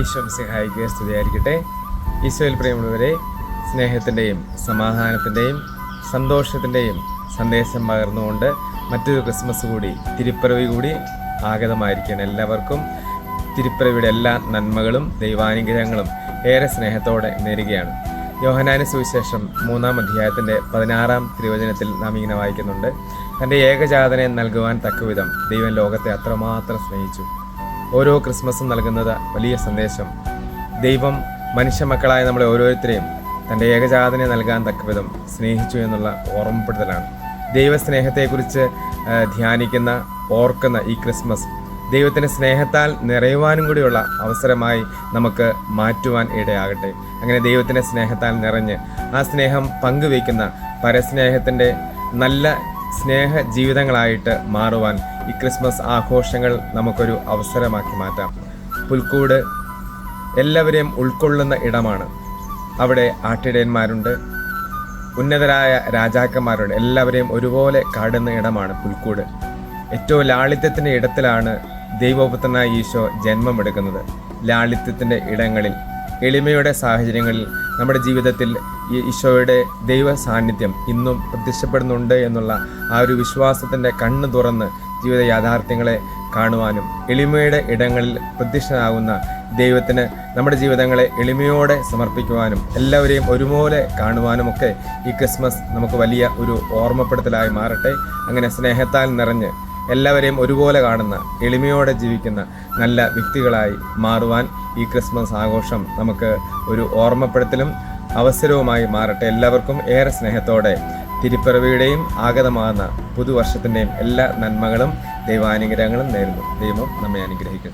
ഈശോ സിഹായിക്ക് സ്തുതിയായിരിക്കട്ടെ. ഈശോയിൽ പ്രിയമുള്ളവരെ സ്നേഹത്തിന്റെയും സമാധാനത്തിന്റെയും സന്തോഷത്തിന്റെയും സന്ദേശം പകർന്നുകൊണ്ട് മറ്റൊരു ക്രിസ്മസ് കൂടി തിരുപ്പിറവി കൂടി ആഗതമായിരിക്കണം എല്ലാവർക്കും. തിരുപ്പിറവിയുടെ എല്ലാ നന്മകളും ദൈവാനുഗ്രഹങ്ങളും ഏറെ സ്നേഹത്തോടെ നേരുകയാണ്. യോഹനാന് സുവിശേഷം മൂന്നാം അധ്യായത്തിന്റെ പതിനാറാം തിരുവചനത്തിൽ നാം ഇങ്ങനെ വായിക്കുന്നുണ്ട്. തന്റെ ഏകജാതനെ നൽകുവാൻ തക്കവിധം ദൈവം ലോകത്തെ അത്രമാത്രം സ്നേഹിച്ചു. ഓരോ ക്രിസ്മസും നൽകുന്നത് വലിയ സന്ദേശം. ദൈവം മനുഷ്യമക്കളായ നമ്മളെ ഓരോരുത്തരെയും തന്റെ ഏകജാതനെ നൽകാൻ തക്കവിധം സ്നേഹിച്ചു എന്നുള്ള ഓർമ്മപ്പെടുത്തലാണ്. ദൈവസ്നേഹത്തെക്കുറിച്ച് ധ്യാനിക്കുന്ന ഓർക്കുന്ന ഈ ക്രിസ്മസ് ദൈവത്തിന്റെ സ്നേഹത്താൽ നിറയുവാനും കൂടിയുള്ള അവസരമായി നമുക്ക് മാറ്റുവാൻ ഇടയാകട്ടെ. അങ്ങനെ ദൈവത്തിന്റെ സ്നേഹത്താൽ നിറഞ്ഞ് ആ സ്നേഹം പങ്കുവയ്ക്കുന്ന പരസ്നേഹത്തിന്റെ നല്ല സ്നേഹ ജീവിതങ്ങളായിട്ട് മാറുവാൻ ഈ ക്രിസ്മസ് ആഘോഷങ്ങൾ നമുക്കൊരു അവസരമാക്കി മാറ്റാം. പുൽക്കൂട് എല്ലാവരെയും ഉൾക്കൊള്ളുന്ന ഇടമാണ്. അവിടെ ആട്ടിടയന്മാരുണ്ട്. ഉന്നതരായ രാജാക്കന്മാരുണ്ട്. എല്ലാവരെയും ഒരുപോലെ കാടുന്ന ഇടമാണ് പുൽക്കൂട്. ഏറ്റവും ലാളിത്യത്തിന്റെ ഇടത്തിലാണ് ദൈവപുത്രനായ ഈശോ ജന്മമെടുക്കുന്നത്. ലാളിത്യത്തിന്റെ ഇടങ്ങളിൽ എളിമയുടെ സാഹചര്യങ്ങളിൽ നമ്മുടെ ജീവിതത്തിൽ ഈ ഈശോയുടെ ദൈവ സാന്നിധ്യം ഇന്നും പ്രത്യക്ഷപ്പെടുന്നുണ്ട് എന്നുള്ള ആ ഒരു വിശ്വാസത്തിന്റെ കണ്ണ് തുറന്ന് ജീവിത യാഥാർത്ഥ്യങ്ങളെ കാണുവാനും എളിമയുടെ ഇടങ്ങളിൽ പ്രത്യക്ഷനാകുന്ന ദൈവത്തിന് നമ്മുടെ ജീവിതങ്ങളെ എളിമയോടെ സമർപ്പിക്കുവാനും എല്ലാവരെയും ഒരുപോലെ കാണുവാനുമൊക്കെ ഈ ക്രിസ്മസ് നമുക്ക് വലിയ ഒരു ഓർമ്മപ്പെടുത്തലായി മാറട്ടെ. അങ്ങനെ സ്നേഹത്താൽ നിറഞ്ഞ് എല്ലാവരെയും ഒരുപോലെ കാണുന്ന എളിമയോടെ ജീവിക്കുന്ന നല്ല വ്യക്തികളായി മാറുവാൻ ഈ ക്രിസ്മസ് ആഘോഷം നമുക്ക് ഒരു ഓർമ്മപ്പെടുത്തലും അവസരവുമായി മാറട്ടെ. എല്ലാവർക്കും ഏറെ സ്നേഹത്തോടെ തിരുപ്പിറവിയുടെയും ആഗതമാകുന്ന പുതുവർഷത്തിന്റെയും എല്ലാ നന്മകളും ദൈവാനുഗ്രഹങ്ങളും നേരുന്നു. ദൈവം നമ്മെ അനുഗ്രഹിക്കുന്നു